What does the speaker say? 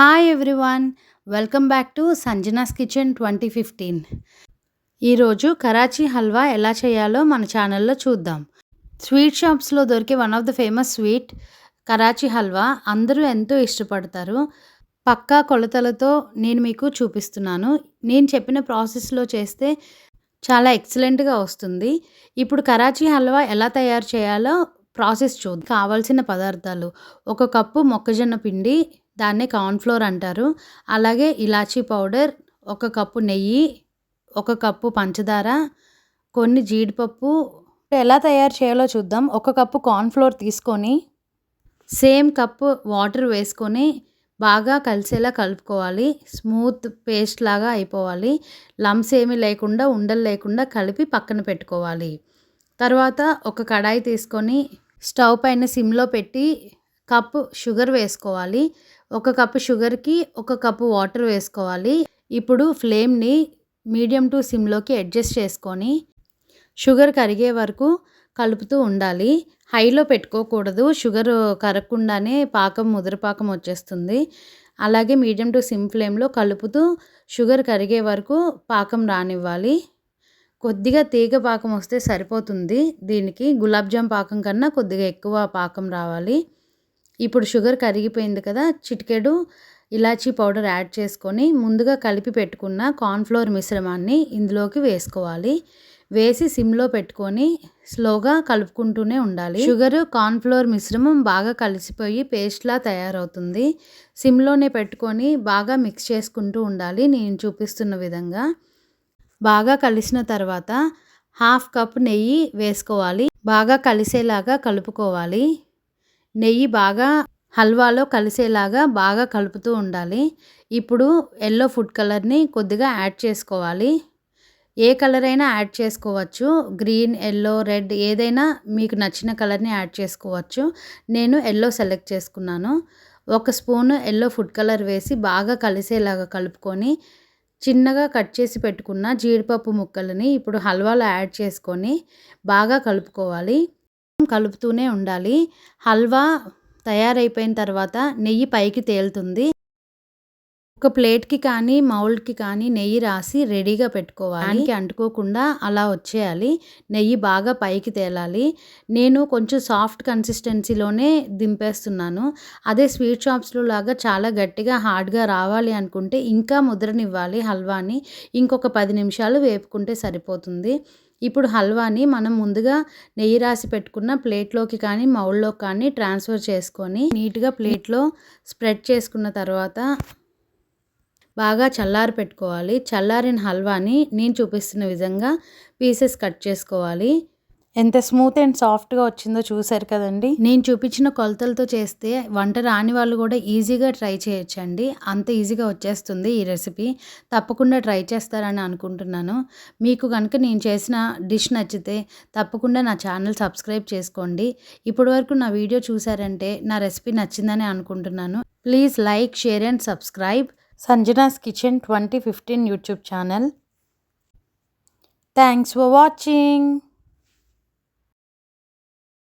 Hi everyone welcome back to Sanjana's kitchen twenty fifteen ఈరోజు కరాచీ హల్వా ఎలా చేయాలో మన ఛానల్లో చూద్దాం. స్వీట్ షాప్స్లో దొరికే one of the famous sweet Karachi halwa అందరూ ఎంతో ఇష్టపడతారు. పక్కా కొలతలతో నేను మీకు చూపిస్తున్నాను. నేను చెప్పిన ప్రాసెస్లో చేస్తే చాలా ఎక్సలెంట్గా వస్తుంది. ఇప్పుడు కరాచీ హల్వా ఎలా తయారు చేయాలో ప్రాసెస్ చూద్దాం. కావాల్సిన పదార్థాలు. ఒక కప్పు మొక్కజొన్న పిండి దాన్నే కార్న్ఫ్లోర్ అంటారు. అలాగే ఇలాచీ పౌడర్ ఒక కప్పు నెయ్యి ఒక కప్పు పంచదార కొన్ని జీడిపప్పు. ఎలా తయారు చేయాలో చూద్దాం. ఒక కప్పు కార్న్ఫ్లోర్ తీసుకొని సేమ్ కప్పు వాటర్ వేసుకొని బాగా కలిసేలా కలుపుకోవాలి. స్మూత్ పేస్ట్ లాగా అయిపోవాలి. లమ్స్ ఏమీ లేకుండా ఉండలు లేకుండా కలిపి పక్కన పెట్టుకోవాలి. తర్వాత ఒక కడాయి తీసుకొని స్టవ్ పైన సిమ్లో పెట్టి కప్పు షుగర్ వేసుకోవాలి. ఒక కప్పు షుగర్కి ఒక కప్పు వాటర్ వేసుకోవాలి. ఇప్పుడు ఫ్లేమ్ని మీడియం టు సిమ్లోకి అడ్జస్ట్ చేసుకొని షుగర్ కరిగే వరకు కలుపుతూ ఉండాలి. హైలో పెట్టుకోకూడదు. షుగర్ కరగకుండానే పాకం ముదురుపాకం వచ్చేస్తుంది. అలాగే మీడియం టు సిమ్ ఫ్లేమ్లో కలుపుతూ షుగర్ కరిగే వరకు పాకం రానివ్వాలి. కొద్దిగా తీగ పాకం వస్తే సరిపోతుంది. దీనికి గులాబ్ జామ్ పాకం కన్నా కొద్దిగా ఎక్కువ పాకం రావాలి. ఇప్పుడు షుగర్ కరిగిపోయింది కదా చిటికెడు ఇలాచీ పౌడర్ యాడ్ చేసుకొని ముందుగా కలిపి పెట్టుకున్న కార్న్ఫ్లోర్ మిశ్రమాన్ని ఇందులోకి వేసుకోవాలి. వేసి సిమ్లో పెట్టుకొని స్లోగా కలుపుకుంటూనే ఉండాలి. షుగర్ కార్న్ఫ్లోర్ మిశ్రమం బాగా కలిసిపోయి పేస్ట్లా తయారవుతుంది. సిమ్లోనే పెట్టుకొని బాగా మిక్స్ చేసుకుంటూ ఉండాలి. నేను చూపిస్తున్న విధంగా బాగా కలిసిన తర్వాత హాఫ్ కప్ నెయ్యి వేసుకోవాలి. బాగా కలిసేలాగా కలుపుకోవాలి. నెయ్యి బాగా హల్వాలో కలిసేలాగా బాగా కలుపుతూ ఉండాలి. ఇప్పుడు ఎల్లో ఫుడ్ కలర్ని కొద్దిగా యాడ్ చేసుకోవాలి. ఏ కలర్ అయినా యాడ్ చేసుకోవచ్చు. గ్రీన్ ఎల్లో రెడ్ ఏదైనా మీకు నచ్చిన కలర్ని యాడ్ చేసుకోవచ్చు. నేను ఎల్లో సెలెక్ట్ చేసుకున్నాను. ఒక స్పూన్ ఎల్లో ఫుడ్ కలర్ వేసి బాగా కలిసేలాగా కలుపుకొని చిన్నగా కట్ చేసి పెట్టుకున్న జీడిపప్పు ముక్కలని ఇప్పుడు హల్వాలో యాడ్ చేసుకొని బాగా కలుపుకోవాలి. కలుపుతూనే ఉండాలి. హల్వా తయారైపోయిన తర్వాత నెయ్యి పైకి తేలుతుంది. ఒక ప్లేట్కి కానీ మౌల్డ్కి కానీ నెయ్యి రాసి రెడీగా పెట్టుకోవాలి. దానికి అంటుకోకుండా అలా వచ్చేయాలి. నెయ్యి బాగా పైకి తేలాలి. నేను కొంచెం సాఫ్ట్ కన్సిస్టెన్సీలోనే దింపేస్తున్నాను. అదే స్వీట్ షాప్స్లో లాగా చాలా గట్టిగా హార్డ్గా రావాలి అనుకుంటే ఇంకా ముద్రనివ్వాలి హల్వాని. ఇంకొక పది నిమిషాలు వేపుకుంటే సరిపోతుంది. ఇప్పుడు హల్వాని మనం ముందుగా నెయ్యి రాసి పెట్టుకున్న ప్లేట్లోకి కానీ మౌల్లోకి కానీ ట్రాన్స్ఫర్ చేసుకొని నీట్గా ప్లేట్లో స్ప్రెడ్ చేసుకున్న తర్వాత బాగా చల్లారి పెట్టుకోవాలి. చల్లారిన హల్వాని నేను చూపిస్తున్న విధంగా పీసెస్ కట్ చేసుకోవాలి. ఎంత స్మూత్ అండ్ సాఫ్ట్గా వచ్చిందో చూసారు కదండి. నేను చూపించిన కొలతలతో చేస్తే వంట రాని వాళ్ళు కూడా ఈజీగా ట్రై చేయొచ్చండి. అంత ఈజీగా వచ్చేస్తుంది ఈ రెసిపీ. తప్పకుండా ట్రై చేస్తారని అనుకుంటున్నాను. మీకు కనుక నేను చేసిన డిష్ నచ్చితే తప్పకుండా నా ఛానల్ సబ్స్క్రైబ్ చేసుకోండి. ఇప్పటి వరకు నా వీడియో చూసారంటే నా రెసిపీ నచ్చిందని అనుకుంటున్నాను. Please like share and subscribe. Sanjana's Kitchen 2015 YouTube channel. Thanks for watching.